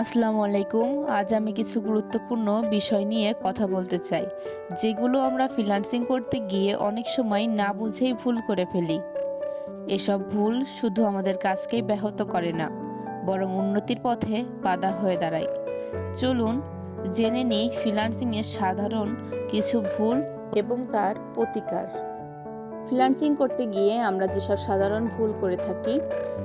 আসসালামু আলাইকুম। আজ আমি কিছু গুরুত্বপূর্ণ বিষয় নিয়ে কথা বলতে চাই, যেগুলো আমরা ফ্রিল্যান্সিং করতে গিয়ে অনেক সময় না বুঝেই ভুল করে ফেলি। এসব ভুল শুধু আমাদের কাজকেই ব্যাহত করে না, বরং উন্নতির পথে বাধা হয়ে দাঁড়ায়। চলুন জেনে নিই ফ্রিল্যান্সিংয়ের সাধারণ কিছু ভুল এবং তার প্রতিকার। ফ্রিল্যান্সিং করতে গিয়ে আমরা যেসব সাধারণ ভুল করে থাকি,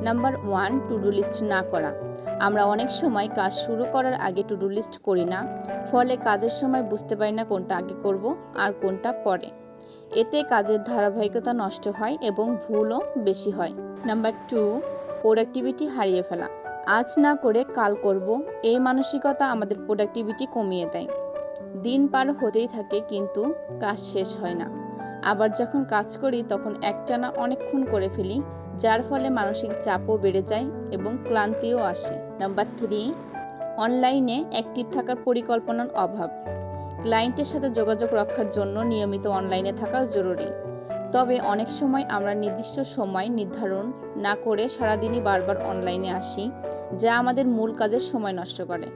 number one to do list না করা। আমরা অনেক সময় কাজ শুরু করার আগে টু ডু লিস্ট করি না, ফলে কাজের সময় বুঝতে পারি না কোনটা আগে করব আর কোনটা পরে। এতে কাজের ধারাবাহিকতা নষ্ট হয় এবং ভুলও বেশি হয়। নাম্বার টু প্রোডাক্টিভিটি হারিয়ে ফেলা। আজ না করে কাল করব, এই মানসিকতা আমাদের প্রোডাক্টিভিটি কমিয়ে দেয়। দিন পার হতেই থাকে কিন্তু কাজ শেষ হয় না। আবার যখন কাজ করি তখন একটানা অনেকক্ষণ করে ফেলি, যার ফলে মানসিক চাপও বেড়ে যায় এবং ক্লান্তিও আসে। নাম্বার থ্রি, অনলাইনে অ্যাক্টিভ থাকার পরিকল্পনার অভাব। ক্লায়েন্টের সাথে যোগাযোগ রক্ষার জন্য নিয়মিত অনলাইনে থাকা জরুরি। তবে অনেক সময় আমরা নির্দিষ্ট সময় নির্ধারণ না করে সারাদিনই বারবার অনলাইনে আসি, যা আমাদের মূল কাজের সময় নষ্ট করে।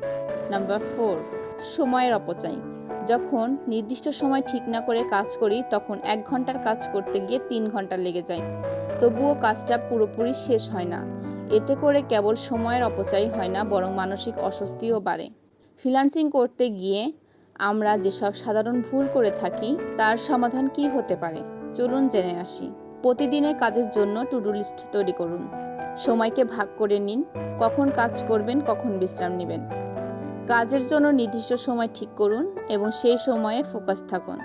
নাম্বার ফোর, সময়ের অপচয়। যখন নির্দিষ্ট সময় ঠিক না করে কাজ করি, তখন এক ঘণ্টার কাজ করতে গিয়ে তিন ঘণ্টা লেগে যায়। তবুও কাজটা পুরোপুরি শেষ হয় না। এতে করে কেবল সময়ের অপচয় হয় না, বরং মানসিক অস্বস্তিও বাড়ে। ফ্রিল্যান্সিং করতে গিয়ে আমরা যেসব সাধারণ ভুল করে থাকি, তার সমাধান কি হতে পারে? চলুন জেনে আসি। প্রতিদিনের কাজের জন্য টু ডু লিস্ট তৈরি করুন। সময়কে ভাগ করে নিন। কখন কাজ করবেন, কখন বিশ্রাম নেবেন। কাজের জন্য নির্দিষ্ট সময় ঠিক করুন এবং সেই সময়ে ফোকাস থাকুন।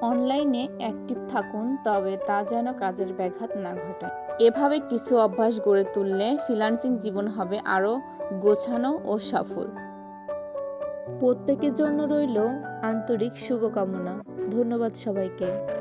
অনলাইনে অ্যাক্টিভ থাকুন, তবে তা যেন কাজের ব্যাঘাত না ঘটায়। এভাবে কিছু অভ্যাস গড়ে তুললে ফ্রিল্যান্সিং জীবন হবে আরও গোছানো ও সফল। প্রত্যেকের জন্য রইল আন্তরিক শুভকামনা। ধন্যবাদ সবাইকে।